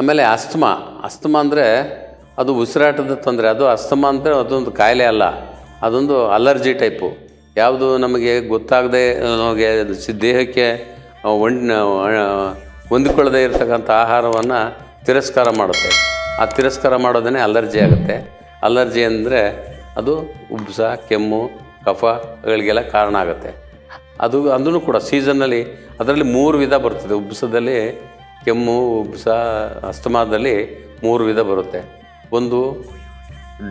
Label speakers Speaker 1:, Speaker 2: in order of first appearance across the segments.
Speaker 1: ಆಮೇಲೆ asthma. Asthma ಅಂದರೆ ಅದು ಉಸಿರಾಟದ ತೊಂದರೆ. ಅದು ಅಸ್ತಮ ಅಂದರೆ ಅದೊಂದು ಕಾಯಿಲೆ ಅಲ್ಲ. ಅದೊಂದು ಅಲರ್ಜಿ ಟೈಪು. ಯಾವುದು ನಮಗೆ ಗೊತ್ತಾಗದೆ, ನಮಗೆ ದೇಹಕ್ಕೆ ಒಂಡ್ ಹೊಂದಿಕೊಳ್ಳದೆ ಇರತಕ್ಕಂಥ ಆಹಾರವನ್ನು ತಿರಸ್ಕಾರ ಮಾಡುತ್ತೆ. ಆ ತಿರಸ್ಕಾರ ಮಾಡೋದೇ ಅಲರ್ಜಿ ಆಗುತ್ತೆ. ಅಲರ್ಜಿ ಅಂದರೆ ಅದು ಉಬ್ಸ, ಕೆಮ್ಮು ಕಫಗಳಿಗೆಲ್ಲ ಕಾರಣ ಆಗುತ್ತೆ. ಅದು ಅಂದ್ರೂ ಕೂಡ ಸೀಸನ್ನಲ್ಲಿ ಅದರಲ್ಲಿ ಮೂರು ವಿಧ ಬರ್ತದೆ. ಉಬ್ಬಸದಲ್ಲಿ ಕೆಮ್ಮು ಉಬ್ಬಸ ಅಸ್ತಮಾದಲ್ಲಿ ಮೂರು ವಿಧ ಬರುತ್ತೆ. ಒಂದು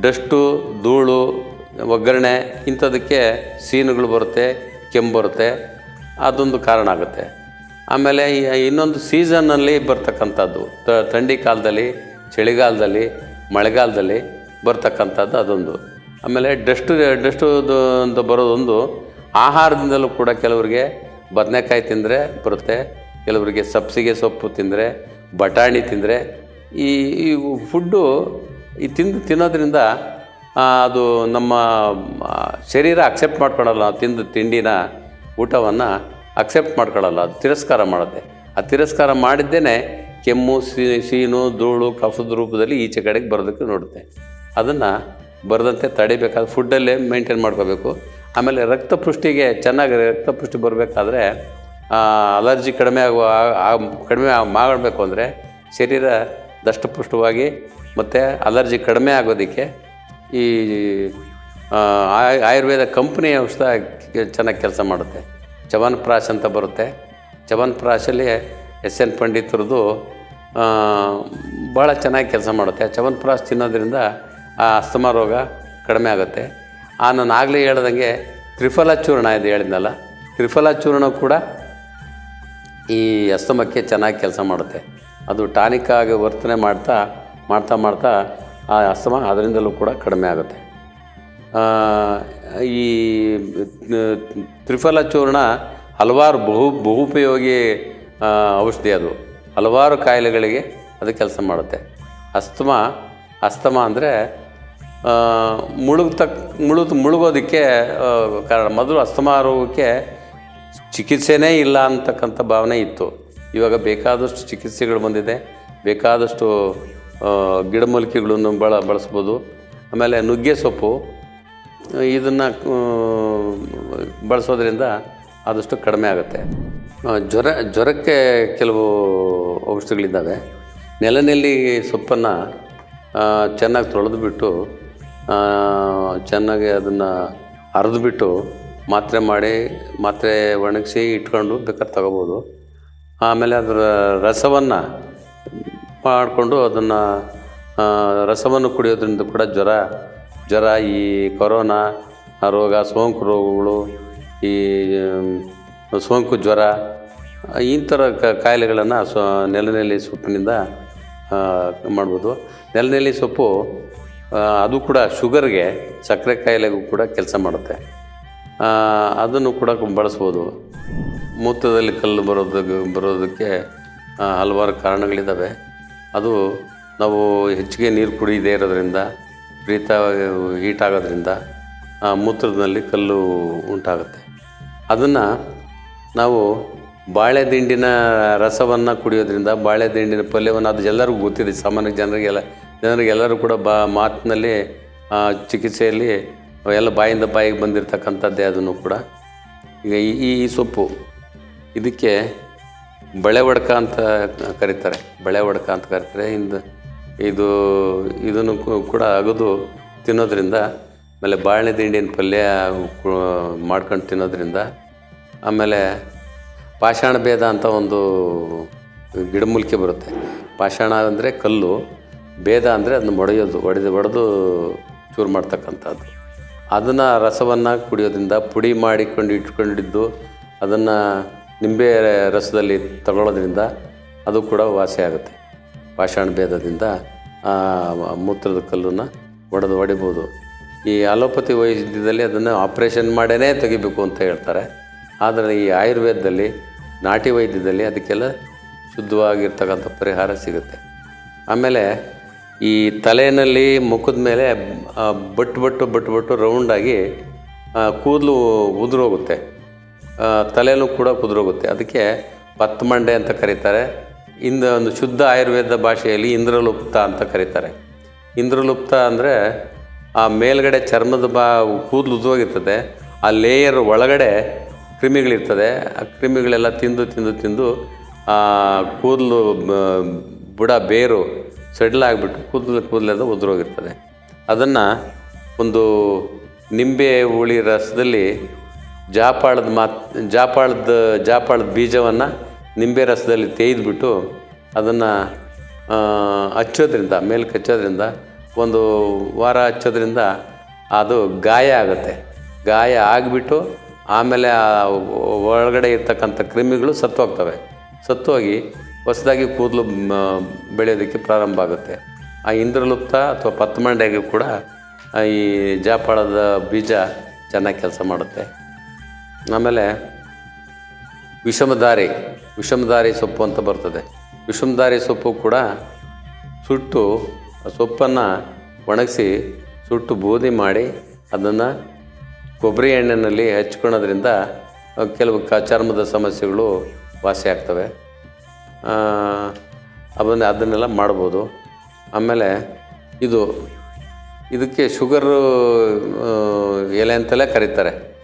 Speaker 1: ಡಸ್ಟು, ಧೂಳು, ಒಗ್ಗರಣೆ, ಇಂಥದಕ್ಕೆ ಸೀನುಗಳು ಬರುತ್ತೆ, ಕೆಮ್ಮು ಬರುತ್ತೆ, ಅದೊಂದು ಕಾರಣ ಆಗುತ್ತೆ. ಆಮೇಲೆ ಇನ್ನೊಂದು ಸೀಸನ್ನಲ್ಲಿ ಬರ್ತಕ್ಕಂಥದ್ದು ಥಂಡಿ ಕಾಲದಲ್ಲಿ, ಚಳಿಗಾಲದಲ್ಲಿ, ಮಳೆಗಾಲದಲ್ಲಿ ಬರ್ತಕ್ಕಂಥದ್ದು ಅದೊಂದು. ಆಮೇಲೆ ಡಸ್ಟು ಡಸ್ಟು ಅಂತ ಬರೋದೊಂದು, ಆಹಾರದಿಂದಲೂ ಕೂಡ ಕೆಲವರಿಗೆ ಬದನೆಕಾಯಿ ತಿಂದರೆ ಬರುತ್ತೆ ಕೆಲವರಿಗೆ ಸಬ್ಸಿಗೆ ಸೊಪ್ಪು ತಿಂದರೆ, ಬಟಾಣಿ ತಿಂದರೆ, ಈ ಈ ಫುಡ್ಡು ಈ ತಿಂದು, ತಿನ್ನೋದ್ರಿಂದ ಅದು ನಮ್ಮ ಶರೀರ ಅಕ್ಸೆಪ್ಟ್ ಮಾಡ್ಕೊಳಲ್ಲ, ತಿಂದು ತಿಂಡಿನ ಊಟವನ್ನು ಅಕ್ಸೆಪ್ಟ್ ಮಾಡ್ಕೊಳ್ಳಲ್ಲ ಅದು ತಿರಸ್ಕಾರ ಮಾಡುತ್ತೆ. ಆ ತಿರಸ್ಕಾರ ಮಾಡಿದ್ದೇನೆ, ಕೆಮ್ಮು ಸೀನು, ಧೂಳು, ಕಫದ ರೂಪದಲ್ಲಿ ಈಚೆ ಕಡೆಗೆ ಬರೋದಕ್ಕೆ ನೋಡುತ್ತೆ. ಅದನ್ನು ಬರದಂತೆ ತಡಿಬೇಕಾದ ಫುಡ್ಡಲ್ಲೇ ಮೇಂಟೈನ್ ಮಾಡ್ಕೋಬೇಕು. ಆಮೇಲೆ ರಕ್ತಪುಷ್ಟಿಗೆ ಚೆನ್ನಾಗಿ ರಕ್ತಪುಷ್ಟಿ ಬರಬೇಕಾದ್ರೆ ಅಲರ್ಜಿ ಕಡಿಮೆ ಆಗುವ ಕಡಿಮೆ ಮಾಡಬೇಕು ಅಂದರೆ ಶರೀರ ದಷ್ಟಪುಷ್ಟವಾಗಿ ಮತ್ತು ಅಲರ್ಜಿ ಕಡಿಮೆ ಆಗೋದಕ್ಕೆ ಈ ಆಯುರ್ವೇದ ಕಂಪ್ನಿ ಔಷಧ ಚೆನ್ನಾಗಿ ಕೆಲಸ ಮಾಡುತ್ತೆ. ಚವನ್ಪ್ರಾಶ್ ಅಂತ ಬರುತ್ತೆ. ಚವನ್ಪ್ರಾಶಲ್ಲಿ ಎಸ್ ಎನ್ ಪಂಡಿತರದು ಆ, ಭಾಳ ಚೆನ್ನಾಗಿ ಕೆಲಸ ಮಾಡುತ್ತೆ. ಚವನ್ಪ್ರಾಶ್ ತಿನ್ನೋದ್ರಿಂದ ಆ ಅಸ್ತಮಾ ರೋಗ ಕಡಿಮೆ ಆಗುತ್ತೆ. ಆ ನಾನು ಆಗಲೇ ಹೇಳ್ದಂಗೆ ತ್ರಿಫಲ ಚೂರ್ಣ ಇದು ಹೇಳಿದ್ನಲ್ಲ. ತ್ರಿಫಲ ಚೂರ್ಣ ಕೂಡ ಈ ಅಸ್ತಮಕ್ಕೆ ಚೆನ್ನಾಗಿ ಕೆಲಸ ಮಾಡುತ್ತೆ. ಅದು ಟಾನಿಕ್ ಆಗಿ ವರ್ತನೆ ಮಾಡ್ತಾ ಮಾಡ್ತಾ ಮಾಡ್ತಾ ಆ ಅಸ್ತಮ ಅದರಿಂದಲೂ ಕೂಡ ಕಡಿಮೆ ಆಗುತ್ತೆ. ಈ ತ್ರಿಫಲ ಚೂರ್ಣ ಹಲವಾರು ಬಹು, ಬಹುಪಯೋಗಿ ಔಷಧಿ ಅದು. ಹಲವಾರು ಕಾಯಿಲೆಗಳಿಗೆ ಅದು ಕೆಲಸ ಮಾಡುತ್ತೆ. ಅಸ್ತಮ ಅಸ್ತಮ ಅಂದರೆ ಮುಳುಗ್ತಕ್, ಮುಳುಗ್, ಮುಳುಗೋದಕ್ಕೆ ಕಾರಣ. ಮೊದಲು ಅಸ್ತಮ ರೋಗಕ್ಕೆ ಚಿಕಿತ್ಸೆನೇ ಇಲ್ಲ ಅಂತಕ್ಕಂಥ ಭಾವನೆ ಇತ್ತು. ಇವಾಗ ಬೇಕಾದಷ್ಟು ಚಿಕಿತ್ಸೆಗಳು ಬಂದಿದೆ. ಬೇಕಾದಷ್ಟು ಗಿಡಮೂಲಿಕೆಗಳನ್ನು ಬಳ, ಬಳಸ್ಬೋದು. ಆಮೇಲೆ ನುಗ್ಗೆ ಸೊಪ್ಪು, ಇದನ್ನು ಬಳಸೋದ್ರಿಂದ ಆದಷ್ಟು ಕಡಿಮೆ ಆಗುತ್ತೆ. ಜ್ವರ, ಜ್ವರಕ್ಕೆ ಕೆಲವು ಔಷಧಿಗಳಿದ್ದಾವೆ. ನೆಲನೆಲ್ಲಿ ಸೊಪ್ಪನ್ನು ಚೆನ್ನಾಗಿ ತೊಳೆದುಬಿಟ್ಟು ಚೆನ್ನಾಗಿ ಅದನ್ನು ಅರೆದುಬಿಟ್ಟು ಮಾತ್ರೆ ಮಾಡಿ ಮಾತ್ರೆ ಒಣಗಿಸಿ ಇಟ್ಕೊಂಡು ಬೇಕಾದ್ರೆ ತಗೋಬೋದು. ಆಮೇಲೆ ಅದರ ರಸವನ್ನು ಮಾಡಿಕೊಂಡು ಅದನ್ನು ರಸವನ್ನು ಕುಡಿಯೋದ್ರಿಂದ ಕೂಡ ಜ್ವರ ಜ್ವರ ಈ ಕೊರೋನಾ ರೋಗ, ಸೋಂಕು ರೋಗಗಳು, ಈ ಸೋಂಕು ಜ್ವರ ಈ ಥರ ಕ, ಕಾಯಿಲೆಗಳನ್ನು ಸೊ ನೆಲನೆಲ್ಲಿ ಸೊಪ್ಪಿನಿಂದ ಮಾಡ್ಬೋದು. ನೆಲನೆಲ್ಲಿ ಸೊಪ್ಪು ಅದು ಕೂಡ ಶುಗರ್ಗೆ, ಸಕ್ಕರೆ ಕಾಯಿಲೆಗೂ ಕೂಡ ಕೆಲಸ ಮಾಡುತ್ತೆ. ಅದನ್ನು ಕೂಡ ಬಳಸ್ಬೋದು ಮೂತ್ರದಲ್ಲಿ ಕಲ್ಲು ಬರೋದಕ್ಕೆ ಬರೋದಕ್ಕೆ ಹಲವಾರು ಕಾರಣಗಳಿದ್ದಾವೆ. ಅದು ನಾವು ಹೆಚ್ಚಿಗೆ ನೀರು ಕುಡಿಯದೇ ಇರೋದ್ರಿಂದ ಪ್ರೀತ ಹೀಟ್ ಆಗೋದ್ರಿಂದ ಮೂತ್ರದಲ್ಲಿ ಕಲ್ಲು ಉಂಟಾಗುತ್ತೆ. ಅದನ್ನು ನಾವು ಬಾಳೆ ದಿಂಡಿನ ರಸವನ್ನು ಕುಡಿಯೋದ್ರಿಂದ ಬಾಳೆ ದಿಂಡಿನ ಪಲ್ಯವನ್ನು, ಅದು ಎಲ್ಲರಿಗೂ ಗೊತ್ತಿದೆ, ಸಾಮಾನ್ಯ ಜನರಿಗೆಲ್ಲ, ಜನರಿಗೆಲ್ಲರೂ ಕೂಡ ಬಾ, ಮಾತಿನಲ್ಲಿ ಚಿಕಿತ್ಸೆಯಲ್ಲಿ ಎಲ್ಲ ಬಾಯಿಂದ ಬಾಯಿಗೆ ಬಂದಿರತಕ್ಕಂಥದ್ದೇ ಅದನ್ನು ಕೂಡ. ಈಗ ಈ ಈ ಸೊಪ್ಪು, ಇದಕ್ಕೆ ಬಳೆ ಒಡ್ಕ ಅಂತ ಕರೀತಾರೆ. ಬಳೆ ಒಡ್ಕ ಅಂತ ಕರೀತಾರೆ. ಇಂದು ಇದು, ಇದನ್ನು ಕೂಡ ಅಗದು ತಿನ್ನೋದ್ರಿಂದ, ಆಮೇಲೆ ಬಾಳೆ ದಿಂಡಿನ ಪಲ್ಯ ಮಾಡ್ಕೊಂಡು ತಿನ್ನೋದ್ರಿಂದ, ಆಮೇಲೆ ಪಾಷಾಣ ಭೇದ ಅಂತ ಒಂದು ಗಿಡಮೂಲಿಕೆ ಬರುತ್ತೆ. ಪಾಷಾಣ ಅಂದರೆ ಕಲ್ಲು, ಭೇದ ಅಂದರೆ ಅದನ್ನ ಒಡೆಯೋದು, ಒಡೆದು ಒಡೆದು ಚೂರು ಮಾಡ್ತಕ್ಕಂಥದ್ದು. ಅದನ್ನು ರಸವನ್ನು ಕುಡಿಯೋದ್ರಿಂದ ಪುಡಿ ಮಾಡಿಕೊಂಡು ಇಟ್ಕೊಂಡಿದ್ದು ಅದನ್ನು ನಿಂಬೆ ರಸದಲ್ಲಿ ತಗೊಳ್ಳೋದ್ರಿಂದ ಅದು ಕೂಡ ವಾಸಿ ಆಗುತ್ತೆ. ಪಾಷಾಣ ಭೇದದಿಂದ ಮೂತ್ರದ ಕಲ್ಲನ್ನು ಒಡೆದು ಹೊಡಿಬೋದು ಈ ಅಲೋಪತಿ ವೈದ್ಯದಲ್ಲಿ ಅದನ್ನು ಆಪ್ರೇಷನ್ ಮಾಡೇ ತೆಗಿಬೇಕು ಅಂತ ಹೇಳ್ತಾರೆ. ಆದರೆ ಈ ಆಯುರ್ವೇದದಲ್ಲಿ, ನಾಟಿ ವೈದ್ಯದಲ್ಲಿ ಅದಕ್ಕೆಲ್ಲ ಶುದ್ಧವಾಗಿರ್ತಕ್ಕಂಥ ಪರಿಹಾರ ಸಿಗುತ್ತೆ. ಆಮೇಲೆ ಈ ತಲೆಯಲ್ಲಿ ಮುಖದ ಮೇಲೆ ಬಟ್ ಬಟ್ಟು ಬಟ್ಟು ಬಟ್ಟು ರೌಂಡಾಗಿ ಕೂದಲು ಉದುರೋಗುತ್ತೆ. ತಲೆಯೂ ಕೂಡ ಕುದುರೋಗುತ್ತೆ. ಅದಕ್ಕೆ ಪತ್ಮಂಡೆ ಅಂತ ಕರೀತಾರೆ. ಇಂದ ಒಂದು ಶುದ್ಧ ಆಯುರ್ವೇದ ಭಾಷೆಯಲ್ಲಿ ಇಂದ್ರಲುಪ್ತ ಅಂತ ಕರೀತಾರೆ. ಇಂದ್ರಲುಪ್ತ ಅಂದರೆ, ಆ ಮೇಲ್ಗಡೆ ಚರ್ಮದ ಬಾ, ಕೂದಲು ಉದುರೋಗಿರ್ತದೆ. ಆ ಲೇಯರ್ ಒಳಗಡೆ ಕ್ರಿಮಿಗಳಿರ್ತದೆ. ಆ ಕ್ರಿಮಿಗಳೆಲ್ಲ ತಿಂದು ತಿಂದು ತಿಂದು ಕೂದಲು ಬುಡ ಬೇರು ಸಡ್ಲಾಗ್ಬಿಟ್ಟು ಕೂದಲು ಕೂದಲೆಲ್ಲ ಉದುರೋಗಿರ್ತದೆ. ಅದನ್ನು ಒಂದು ನಿಂಬೆ ಹುಳಿ ರಸದಲ್ಲಿ ಜಾಪಾಳದ ಮಾತ್, ಜಾಪಾಳದ ಜಾಪಾಳದ ಬೀಜವನ್ನು ನಿಂಬೆ ರಸದಲ್ಲಿ ತೇಯ್ದುಬಿಟ್ಟು ಅದನ್ನು ಹಚ್ಚೋದ್ರಿಂದ, ಮೇಲ್ಕ್ಕೆ ಹಚ್ಚೋದ್ರಿಂದ, ಒಂದು ವಾರ ಹಚ್ಚೋದ್ರಿಂದ ಅದು ಗಾಯ ಆಗುತ್ತೆ. ಗಾಯ ಆಗಿಬಿಟ್ಟು ಆಮೇಲೆ ಒಳಗಡೆ ಇರ್ತಕ್ಕಂಥ ಕ್ರಿಮಿಗಳು ಸತ್ತೋಗ್ತವೆ. ಸತ್ತೋಗಿ ಹೊಸದಾಗಿ ಕೂದಲು ಬೆಳೆಯೋದಕ್ಕೆ ಪ್ರಾರಂಭ ಆಗುತ್ತೆ. ಆ ಇಂದ್ರಲುಪ್ತ ಅಥವಾ ಪತ್ಮಂಡೆಗೆ ಕೂಡ ಈ ಜಾಪಾಳದ ಬೀಜ ಚೆನ್ನಾಗಿ ಕೆಲಸ ಮಾಡುತ್ತೆ. ಆಮೇಲೆ ವಿಷಮಧಾರಿ ವಿಷಮಧಾರಿ ಸೊಪ್ಪು ಅಂತ ಬರ್ತದೆ. ವಿಷಮಧಾರಿ ಸೊಪ್ಪು ಕೂಡ ಸುಟ್ಟು, ಆ ಸೊಪ್ಪನ್ನು ಒಣಗಿಸಿ ಸುಟ್ಟು ಬೂದಿ ಮಾಡಿ ಅದನ್ನು ಕೊಬ್ಬರಿ ಎಣ್ಣೆಯಲ್ಲಿ ಹಚ್ಕೊಳೋದ್ರಿಂದ ಕೆಲವು ಚರ್ಮದ ಸಮಸ್ಯೆಗಳು ವಾಸಿ ಆಗ್ತವೆ. ಅದನ್ನ, ಅದನ್ನೆಲ್ಲ ಮಾಡ್ಬೋದು. ಆಮೇಲೆ ಇದು, ಇದಕ್ಕೆ ಶುಗರು ಎಲೆ ಅಂತಲೇ ಕರೀತಾರೆ.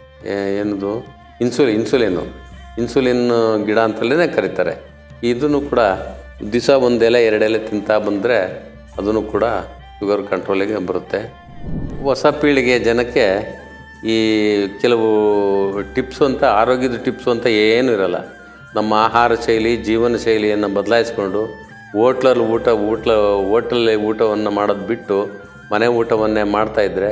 Speaker 1: ಏನದು? ಇನ್ಸುಲಿನ್ ಇನ್ಸುಲಿನ್ನು ಇನ್ಸುಲಿನ್ ಗಿಡ ಅಂತಲೇ ಕರೀತಾರೆ. ಇದನ್ನು ಕೂಡ ದಿವಸ ಒಂದು ಎಲೆ, ಎರಡು ಎಲೆ ತಿಂತಾ ಬಂದರೆ ಅದನ್ನು ಕೂಡ ಶುಗರ್ ಕಂಟ್ರೋಲಿಗೆ ಬರುತ್ತೆ. ಹೊಸ ಪೀಳಿಗೆ ಜನಕ್ಕೆ ಈ ಕೆಲವು ಟಿಪ್ಸು ಅಂತ, ಆರೋಗ್ಯದ ಟಿಪ್ಸು ಅಂತ ಏನೂ ಇರಲ್ಲ. ನಮ್ಮ ಆಹಾರ ಶೈಲಿ, ಜೀವನ ಶೈಲಿಯನ್ನು ಬದಲಾಯಿಸ್ಕೊಂಡು ಓಟ್ಲಲ್ಲಿ ಊಟ, ಊಟ್ಲ ಓಟ್ಲಲ್ಲಿ ಊಟವನ್ನು ಮಾಡೋದು ಬಿಟ್ಟು ಮನೆ ಊಟವನ್ನೇ ಮಾಡ್ತಾಯಿದ್ರೆ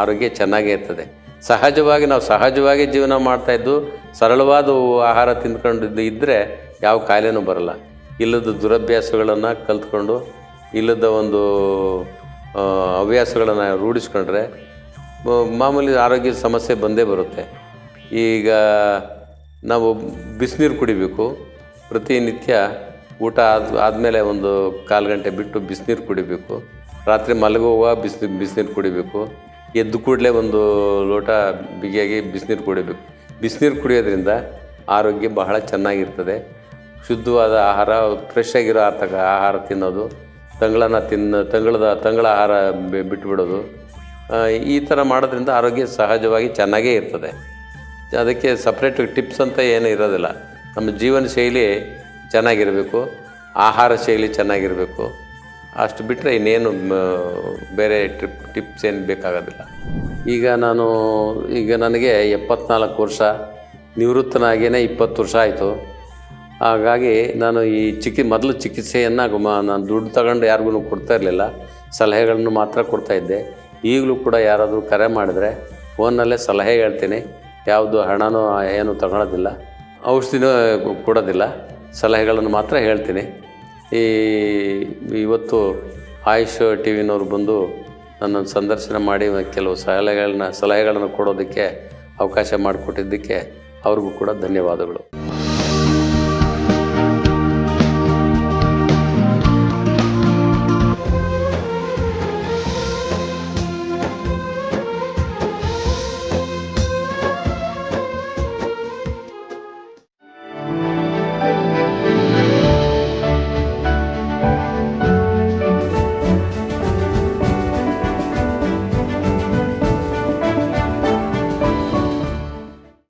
Speaker 1: ಆರೋಗ್ಯ ಚೆನ್ನಾಗೇ ಇರ್ತದೆ. ಸಹಜವಾಗಿ ನಾವು ಸಹಜವಾಗಿ ಜೀವನ ಮಾಡ್ತಾಯಿದ್ದು ಸರಳವಾದ ಆಹಾರ ತಿಂದ್ಕೊಂಡಿದ್ದು ಇದ್ದರೆ ಯಾವ ಕಾಯಿಲೆನೂ ಬರಲ್ಲ. ಇಲ್ಲದ ದುರಭ್ಯಾಸಗಳನ್ನು ಕಲ್ತ್ಕೊಂಡು, ಇಲ್ಲದ ಒಂದು ಹವ್ಯಾಸಗಳನ್ನು ರೂಢಿಸ್ಕೊಂಡ್ರೆ ಮಾಮೂಲಿ ಆರೋಗ್ಯದ ಸಮಸ್ಯೆ ಬಂದೇ ಬರುತ್ತೆ. ಈಗ ನಾವು ಬಿಸಿನೀರು ಕುಡಿಬೇಕು. ಪ್ರತಿನಿತ್ಯ ಊಟ ಆದ, ಆದಮೇಲೆ ಒಂದು ಕಾಲು ಗಂಟೆ ಬಿಟ್ಟು ಬಿಸಿನೀರು ಕುಡಿಬೇಕು. ರಾತ್ರಿ ಮಲಗುವ ಬಿಸಿ, ಬಿಸಿನೀರು ಕುಡಿಬೇಕು. ಎದ್ದು ಕೂಡಲೇ ಒಂದು ಲೋಟ ಬಿಗಿಯಾಗಿ ಬಿಸಿನೀರು ಕುಡಿಬೇಕು. ಬಿಸಿನೀರು ಕುಡಿಯೋದ್ರಿಂದ ಆರೋಗ್ಯ ಬಹಳ ಚೆನ್ನಾಗಿರ್ತದೆ. ಶುದ್ಧವಾದ ಆಹಾರ ಫ್ರೆಶ್ ಆಗಿರೋ ಆತಕ ಆಹಾರ ತಿನ್ನೋದು, ತಂಗಳನ್ನ ತಿನ್ನ, ತಂಗಳದ, ತಂಗಳ ಆಹಾರ ಬಿಟ್ಟುಬಿಡೋದು ಈ ಥರ ಮಾಡೋದ್ರಿಂದ ಆರೋಗ್ಯ ಸಹಜವಾಗಿ ಚೆನ್ನಾಗೇ ಇರ್ತದೆ. ಅದಕ್ಕೆ ಸಪ್ರೇಟ್ ಟಿಪ್ಸ್ ಅಂತ ಏನು ಇರೋದಿಲ್ಲ. ನಮ್ಮ ಜೀವನ ಶೈಲಿ ಚೆನ್ನಾಗಿರಬೇಕು, ಆಹಾರ ಶೈಲಿ ಚೆನ್ನಾಗಿರಬೇಕು. ಅಷ್ಟು ಬಿಟ್ಟರೆ ಇನ್ನೇನು ಬೇರೆ ಟ್ರಿಪ್ ಟಿಪ್ಸ್ ಏನು ಬೇಕಾಗೋದಿಲ್ಲ. ಈಗ ನಾನು, ಈಗ ನನಗೆ ಎಪ್ಪತ್ನಾಲ್ಕು ವರ್ಷ, ನಿವೃತ್ತನಾಗಿಯೇ ಇಪ್ಪತ್ತು ವರ್ಷ ಆಯಿತು. ಹಾಗಾಗಿ ನಾನು ಈ ಚಿಕಿ, ಮೊದಲು ಚಿಕಿತ್ಸೆಯನ್ನು ನಾನು ದುಡ್ಡು ತಗೊಂಡು ಯಾರಿಗೂ ಕೊಡ್ತಾ ಇರಲಿಲ್ಲ. ಸಲಹೆಗಳನ್ನು ಮಾತ್ರ ಕೊಡ್ತಾ ಇದ್ದೆ. ಈಗಲೂ ಕೂಡ ಯಾರಾದರೂ ಕರೆ ಮಾಡಿದರೆ, ಫೋನ್ನಲ್ಲೇ ಸಲಹೆ ಹೇಳ್ತೀನಿ. ಯಾವುದು ಹಣನೂ ಏನು ತಗೊಳ್ಳೋದಿಲ್ಲ ಔಷಧಿನೂ ಕೊಡೋದಿಲ್ಲ. ಸಲಹೆಗಳನ್ನು ಮಾತ್ರ ಹೇಳ್ತೀನಿ. ಈ ಇವತ್ತು ಆಯುಷ್ ಟಿ ವಿನವ್ರು ಬಂದು ನನ್ನನ್ನು ಸಂದರ್ಶನ ಮಾಡಿ ಕೆಲವು ಸಲಹೆಗಳನ್ನ, ಸಲಹೆಗಳನ್ನು ಕೊಡೋದಕ್ಕೆ ಅವಕಾಶ ಮಾಡಿಕೊಟ್ಟಿದ್ದಕ್ಕೆ ಅವ್ರಿಗೂ ಕೂಡ ಧನ್ಯವಾದಗಳು.